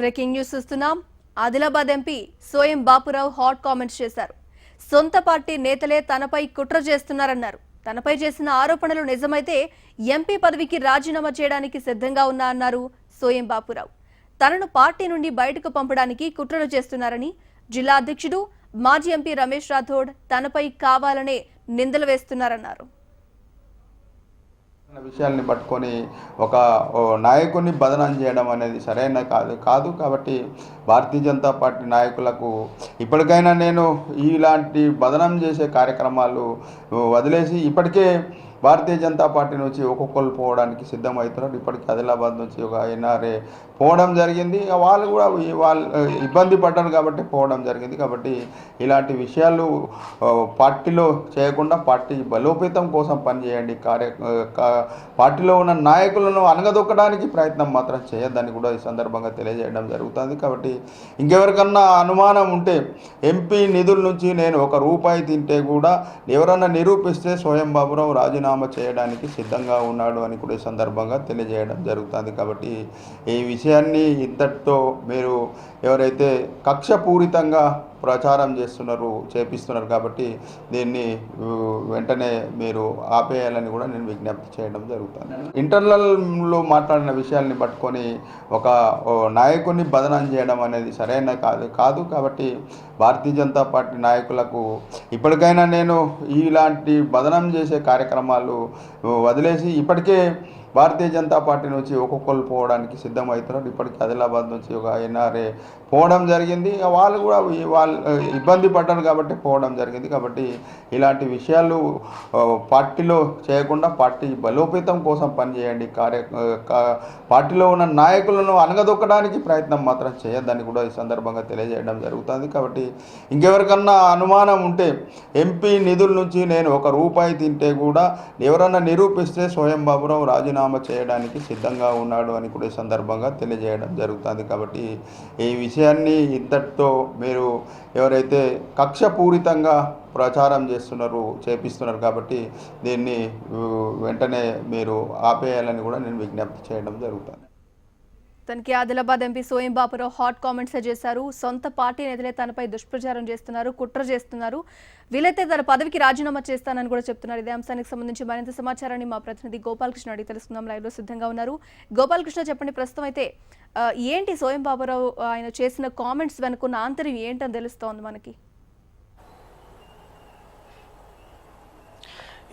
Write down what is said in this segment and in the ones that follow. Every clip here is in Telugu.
బ్రేకింగ్ న్యూస్ చూస్తున్నాం. Adilabad MP Soyam Bapurao hot comments చేశారు. సొంత పార్టీ నేతలే తనపై కుట్ర చేస్తున్నారన్నారు. తనపై చేసిన ఆరోపణలు నిజమైతే ఎంపీ పదవికి రాజీనామా చేయడానికి సిద్ధంగా ఉన్నా అన్నారు సోయం బాపురావు. తనను పార్టీ నుండి బయటకు పంపడానికి కుట్రలు చేస్తున్నారని జిల్లా అధ్యక్షుడు మాజీ ఎంపీ రమేష్ రాథోడ్ తనపై కావాలనే నిందలు వేస్తున్నారన్నారు. విషయాల్ని పట్టుకొని ఒక నాయకుడిని బదనం చేయడం అనేది సరైన కాదు కాదు కాబట్టి భారతీయ జనతా పార్టీ నాయకులకు ఇప్పటికైనా నేను ఇలాంటి బదనం చేసే కార్యక్రమాలు వదిలేసి ఇప్పటికే భారతీయ జనతా పార్టీ నుంచి ఒక్కొక్కరు పోవడానికి సిద్ధమవుతున్నారు. ఇప్పటికీ ఆదిలాబాద్ నుంచి ఒక ఎన్ఆర్ఏ పోవడం జరిగింది. వాళ్ళు కూడా వాళ్ళు ఇబ్బంది పడ్డారు కాబట్టి పోవడం జరిగింది. కాబట్టి ఇలాంటి విషయాలు పార్టీలో చేయకుండా పార్టీ బలోపేతం కోసం పనిచేయండి. కార్య పార్టీలో ఉన్న నాయకులను అనగదొక్కడానికి ప్రయత్నం మాత్రం చేయొద్దని కూడా ఈ సందర్భంగా తెలియజేయడం జరుగుతుంది. కాబట్టి ఇంకెవరికన్నా అనుమానం ఉంటే ఎంపీ నిధుల నుంచి నేను ఒక రూపాయి తింటే కూడా ఎవరన్నా నిరూపిస్తే స్వయం బాబురావు రాజీనామా చేయడానికి సిద్ధంగా ఉన్నాడు అని కూడా ఈ సందర్భంగా తెలియజేయడం జరుగుతుంది. కాబట్టి ఈ విషయాన్ని ఇంతటితో మీరు ఎవరైతే కక్షపూరితంగా ప్రచారం చేస్తున్నారు చేపిస్తున్నారు కాబట్టి దీన్ని వెంటనే మీరు ఆపేయాలని కూడా నేను విజ్ఞప్తి చేయడం జరుగుతుంది. ఇంటర్నల్లో మాట్లాడిన విషయాల్ని పట్టుకొని ఒక నాయకుడిని బదనం చేయడం అనేది సరైన కాదు కాదు కాబట్టి భారతీయ జనతా పార్టీ నాయకులకు ఇప్పటికైనా నేను ఇలాంటి బదనం చేసే కార్యక్రమాలు వదిలేసి ఇప్పటికే భారతీయ జనతా పార్టీ నుంచి ఒక్కొక్కరు పోవడానికి సిద్ధమవుతున్నారు. ఇప్పటికీ ఆదిలాబాద్ నుంచి ఒక ఎన్ఆర్ఏ పోవడం జరిగింది. వాళ్ళు కూడా వాళ్ళు ఇబ్బంది పడ్డారు కాబట్టి పోవడం జరిగింది. కాబట్టి ఇలాంటి విషయాలు పార్టీలో చేయకుండా పార్టీ బలోపేతం కోసం పనిచేయండి. కార్య పార్టీలో ఉన్న నాయకులను అనగదొక్కడానికి ప్రయత్నం మాత్రం చేయొద్దని కూడా ఈ సందర్భంగా తెలియజేయడం జరుగుతుంది. కాబట్టి ఇంకెవరికన్నా అనుమానం ఉంటే ఎంపీ నిధుల నుంచి నేను ఒక రూపాయి తింటే కూడా ఎవరన్నా నిరూపిస్తే స్వయం బాబురావు రాజీనామా చేయడానికి సిద్ధంగా ఉన్నాడు అని కూడా ఈ సందర్భంగా తెలియజేయడం జరుగుతుంది. కాబట్టి ఈ విషయాన్ని ఇంతటితో మీరు ఎవరైతే కక్షపూరితంగా ప్రచారం చేస్తున్నారు చేపిస్తున్నారు కాబట్టి దీన్ని వెంటనే మీరు ఆపేయాలని కూడా నేను విజ్ఞప్తి చేయడం జరుగుతుంది. తనకి Adilabad MP Soyam Bapurao hot comments చేశారు. సొంత పార్టీ నేతలే తనపై దుష్ప్రచారం చేస్తున్నారు కుట్ర చేస్తున్నారు. వీలైతే తన పదవికి రాజీనామా చేస్తానని కూడా చెప్తున్నారు. ఇదే అంశానికి సంబంధించి మరింత సమాచారాన్ని మా ప్రతినిధి గోపాలకృష్ణ అడిగి తెలుసుకుందాం. లైవ్లో సిద్ధంగా ఉన్నారు. గోపాలకృష్ణ చెప్పండి. ప్రస్తుతం అయితే ఏంటి సోయం బాబురావు ఆయన చేసిన కామెంట్స్ వెనుకున్న ఆంతర్యం ఏంటని తెలుస్తోంది మనకి?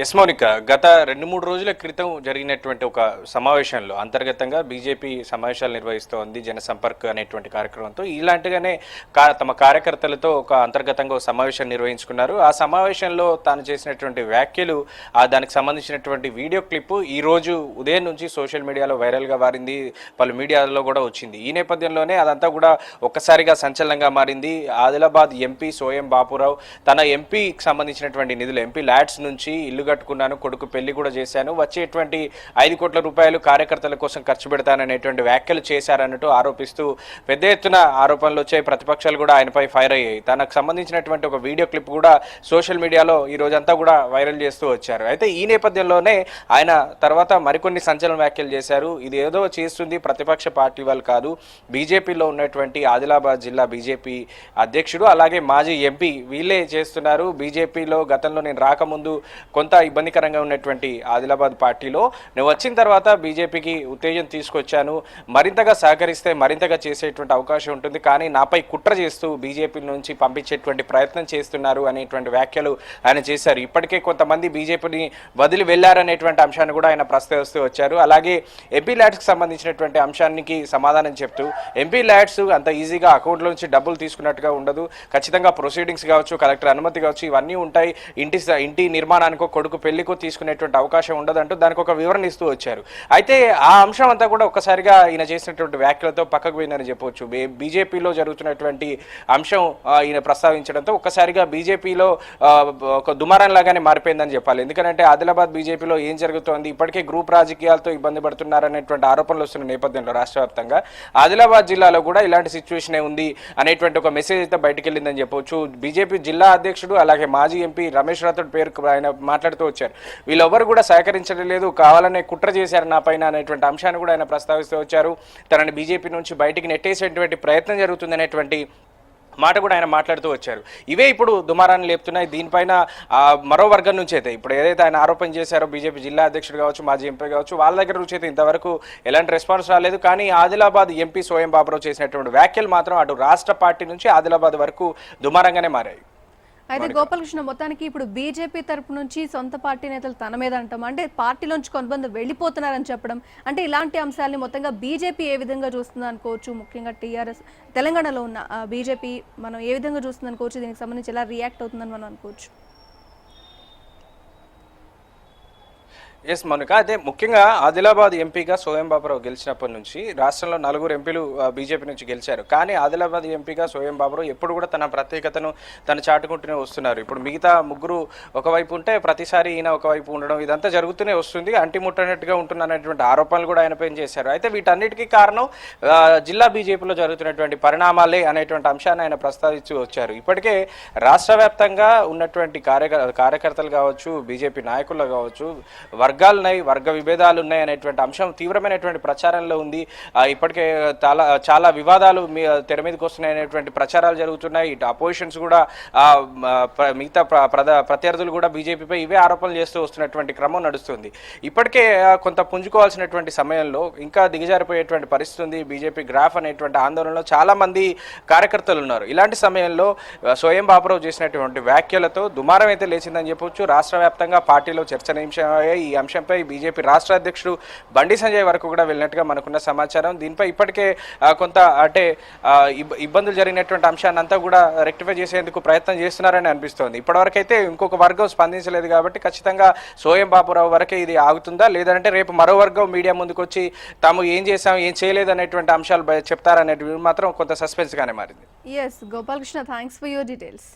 ఎస్ మౌనిక గత రెండు మూడు రోజుల క్రితం జరిగినటువంటి ఒక సమావేశంలో అంతర్గతంగా బీజేపీ సమావేశాలు నిర్వహిస్తోంది జనసంపర్క్ అనేటువంటి కార్యక్రమంతో. ఇలాంటిగానే కా తమ కార్యకర్తలతో ఒక అంతర్గతంగా ఒక సమావేశం నిర్వహించుకున్నారు. ఆ సమావేశంలో తాను చేసినటువంటి వ్యాఖ్యలు ఆ దానికి సంబంధించినటువంటి వీడియో క్లిప్ ఈ రోజు ఉదయం నుంచి సోషల్ మీడియాలో వైరల్గా మారింది పలు మీడియాలో కూడా వచ్చింది. ఈ నేపథ్యంలోనే అదంతా కూడా ఒక్కసారిగా సంచలనంగా మారింది. ఆదిలాబాద్ ఎంపీ సోయం బాపురావు తన ఎంపీకి సంబంధించినటువంటి నిధులు ఎంపీ ల్యాడ్స్ నుంచి ఇల్లు కట్టుకున్నాను కొడుకు పెళ్ళి కూడా చేశాను. వచ్చేటువంటి ఐదు కోట్ల రూపాయలు కార్యకర్తల కోసం ఖర్చు పెడతాననేటువంటి వ్యాఖ్యలు చేశారన్నట్టు ఆరోపిస్తూ పెద్ద ఎత్తున ఆరోపణలు వచ్చాయి. ప్రతిపక్షాలు కూడా ఆయనపై ఫైర్ అయ్యాయి. తనకు సంబంధించినటువంటి ఒక వీడియో క్లిప్ కూడా సోషల్ మీడియాలో ఈ రోజంతా కూడా వైరల్ చేస్తూ వచ్చారు. అయితే ఈ నేపథ్యంలోనే ఆయన తర్వాత మరికొన్ని సంచలన వ్యాఖ్యలు చేశారు. ఇది ఏదో చేస్తుంది ప్రతిపక్ష పార్టీ వాళ్ళు కాదు. బీజేపీలో ఉన్నటువంటి ఆదిలాబాద్ జిల్లా బీజేపీ అధ్యక్షుడు అలాగే మాజీ ఎంపీ వీళ్ళే చేస్తున్నారు. బీజేపీలో గతంలో నేను రాకముందు కొంత ఇబ్బందికరంగా ఉన్నటువంటి ఆదిలాబాద్ పార్టీలో. నేను వచ్చిన తర్వాత బీజేపీకి ఉత్తేజం తీసుకొచ్చాను. మరింతగా సహకరిస్తే మరింతగా చేసేటువంటి అవకాశం ఉంటుంది. కానీ నాపై కుట్ర చేస్తూ బీజేపీ నుంచి పంపించేటువంటి ప్రయత్నం చేస్తున్నారు అనేటువంటి వ్యాఖ్యలు ఆయన చేశారు. ఇప్పటికే కొంతమంది బీజేపీని వదిలి వెళ్ళారనేటువంటి అంశాన్ని కూడా ఆయన ప్రస్తావిస్తూ వచ్చారు. అలాగే ఎంపీ ల్యాడ్స్కి సంబంధించినటువంటి అంశానికి సమాధానం చెప్తూ ఎంపీ ల్యాడ్స్ అంత ఈజీగా అకౌంట్లో నుంచి డబ్బులు తీసుకున్నట్టుగా ఉండదు. ఖచ్చితంగా ప్రొసీడింగ్స్ కావచ్చు కలెక్టర్ అనుమతి కావచ్చు ఇవన్నీ ఉంటాయి. ఇంటి ఇంటి నిర్మాణానికో కొడుకు పెళ్ళికో తీసుకునేటువంటి అవకాశం ఉండదంటూ దానికి ఒక వివరణ ఇస్తూ వచ్చారు. అయితే ఆ అంశం అంతా కూడా ఒక్కసారిగా ఈయన చేసినటువంటి వ్యాఖ్యలతో పక్కకు పోయిందని చెప్పొచ్చు బీజేపీలో జరుగుతున్నటువంటి అంశం ఈయన ప్రస్తావించడంతో ఒక్కసారిగా బీజేపీలో ఒక దుమారం లాగానే మారిపోయిందని చెప్పాలి. ఎందుకంటే ఆదిలాబాద్ బీజేపీలో ఏం జరుగుతోంది? ఇప్పటికే గ్రూప్ రాజకీయాలతో ఇబ్బంది పడుతున్నారనేటువంటి ఆరోపణలు వస్తున్న నేపథ్యంలో రాష్ట్ర వ్యాప్తంగా ఆదిలాబాద్ జిల్లాలో కూడా ఇలాంటి సిచ్యువేషనే ఉంది అనేటువంటి ఒక మెసేజ్ అయితే బయటకెళ్ళిందని వెళ్ళిందని చెప్పొచ్చు బీజేపీ జిల్లా అధ్యక్షుడు అలాగే మాజీ ఎంపీ రమేష్ రాథోడ్ పేరు ఆయన మాట్లాడుతూ పెడుతూ వచ్చారు. వీళ్ళెవరు కూడా సహకరించడం లేదు. కావాలనే కుట్ర చేశారు నా పైన అనేటువంటి అంశాన్ని కూడా ఆయన ప్రస్తావిస్తూ వచ్చారు. తనని బీజేపీ నుంచి బయటికి నెట్టేసేటువంటి ప్రయత్నం జరుగుతుంది అనేటువంటి మాట కూడా ఆయన మాట్లాడుతూ వచ్చారు. ఇవే ఇప్పుడు దుమారాన్ని లేపుతున్నాయి. దీనిపైన మరో వర్గం నుంచి అయితే ఇప్పుడు ఏదైతే ఆయన ఆరోపణ చేశారో బీజేపీ జిల్లా అధ్యక్షుడు కావచ్చు మాజీ ఎంపీ కావచ్చు వాళ్ళ దగ్గర నుంచి అయితే ఇంతవరకు ఎలాంటి రెస్పాన్స్ రాలేదు. కానీ ఆదిలాబాద్ ఎంపీ స్వయం బాబురావు చేసినటువంటి వ్యాఖ్యలు మాత్రం అటు రాష్ట్ర పార్టీ నుంచి ఆదిలాబాద్ వరకు దుమారంగానే మారాయి. అయితే గోపాలకృష్ణ మొత్తానికి ఇప్పుడు బీజేపీ తరపు నుంచి సొంత పార్టీ నేతలు తన మీద అంటాం అంటే పార్టీలోంచి కొంతమంది వెళ్ళిపోతున్నారని చెప్పడం. అంటే ఇలాంటి అంశాలని మొత్తంగా బీజేపీ ఏ విధంగా చూస్తుంది అనుకోవచ్చు? ముఖ్యంగా టీఆర్ఎస్ తెలంగాణలో ఉన్న బీజేపీ మనం ఏ విధంగా చూస్తుంది అనుకోవచ్చు? దీనికి సంబంధించి ఎలా రియాక్ట్ అవుతుందని మనం అనుకోవచ్చు? ఎస్ మనుక అదే ముఖ్యంగా ఆదిలాబాద్ ఎంపీగా సోయం బాబురావు గెలిచినప్పటి నుంచి రాష్ట్రంలో నలుగురు ఎంపీలు బీజేపీ నుంచి గెలిచారు. కానీ ఆదిలాబాద్ ఎంపీగా సోయం బాబురావు ఎప్పుడు కూడా తన ప్రత్యేకతను తను చాటుకుంటూనే వస్తున్నారు. ఇప్పుడు మిగతా ముగ్గురు ఒకవైపు ఉంటే ప్రతిసారి ఈయన ఒకవైపు ఉండడం ఇదంతా జరుగుతూనే వస్తుంది. అంటిముట్టనట్టుగా ఉంటున్నటువంటి ఆరోపణలు కూడా ఆయనపై చేశారు. అయితే వీటన్నిటికీ కారణం జిల్లా బీజేపీలో జరుగుతున్నటువంటి పరిణామాలే అనేటువంటి అంశాన్ని ఆయన ప్రస్తావిస్తూ వచ్చారు. ఇప్పటికే రాష్ట్ర వ్యాప్తంగా ఉన్నటువంటి కార్యక కార్యకర్తలు కావచ్చు బీజేపీ నాయకులు కావచ్చు వర్గ ఉన్నాయి వర్గ విభేదాలు ఉన్నాయి అనేటువంటి అంశం తీవ్రమైనటువంటి ప్రచారంలో ఉంది. ఇప్పటికే చాలా చాలా వివాదాలు మీ తెర మీదకి వస్తున్నాయి అనేటువంటి ప్రచారాలు జరుగుతున్నాయి. ఇటు అపోజిషన్స్ కూడా మిగతా ప్ర- ప్రద ప్రత్యర్థులు కూడా బీజేపీపై ఇవే ఆరోపణలు చేస్తూ వస్తున్నటువంటి క్రమం నడుస్తుంది. ఇప్పటికే కొంత పుంజుకోవాల్సినటువంటి సమయంలో ఇంకా దిగజారిపోయేటువంటి పరిస్థితి ఉంది. బీజేపీ గ్రాఫ్ అనేటువంటి ఆందోళనలో చాలామంది కార్యకర్తలు ఉన్నారు. ఇలాంటి సమయంలో స్వయం బాబురావు చేసినటువంటి వ్యాఖ్యలతో దుమారం అయితే లేచిందని చెప్పొచ్చు. రాష్ట్ర వ్యాప్తంగా పార్టీలో చర్చనీయాంశమయ్యాయి. ఈ అంశంపై బీజేపీ రాష్ట్ర అధ్యక్షుడు బండి సంజయ్ వరకు కూడా వెళ్ళినట్టుగా మనకున్న సమాచారం. దీనిపై ఇప్పటికే కొంత అంటే ఇబ్బందులు జరిగినటువంటి అంశాన్ని అంతా కూడా రెక్టిఫై చేసేందుకు ప్రయత్నం చేస్తున్నారని అనిపిస్తోంది. ఇప్పటివరకైతే ఇంకొక వర్గం స్పందించలేదు కాబట్టి ఖచ్చితంగా సోయం బాబురావు వరకే ఇది ఆగుతుందా? లేదంటే రేపు మరో వర్గం మీడియా ముందుకు వచ్చి తాము ఏం చేశాం ఏం చేయలేదు అనేటువంటి అంశాలు బయ- చెప్తారనేటివి మాత్రం కొంత సస్పెన్స్గానే మారింది. S Gopalakrishna thanks for your details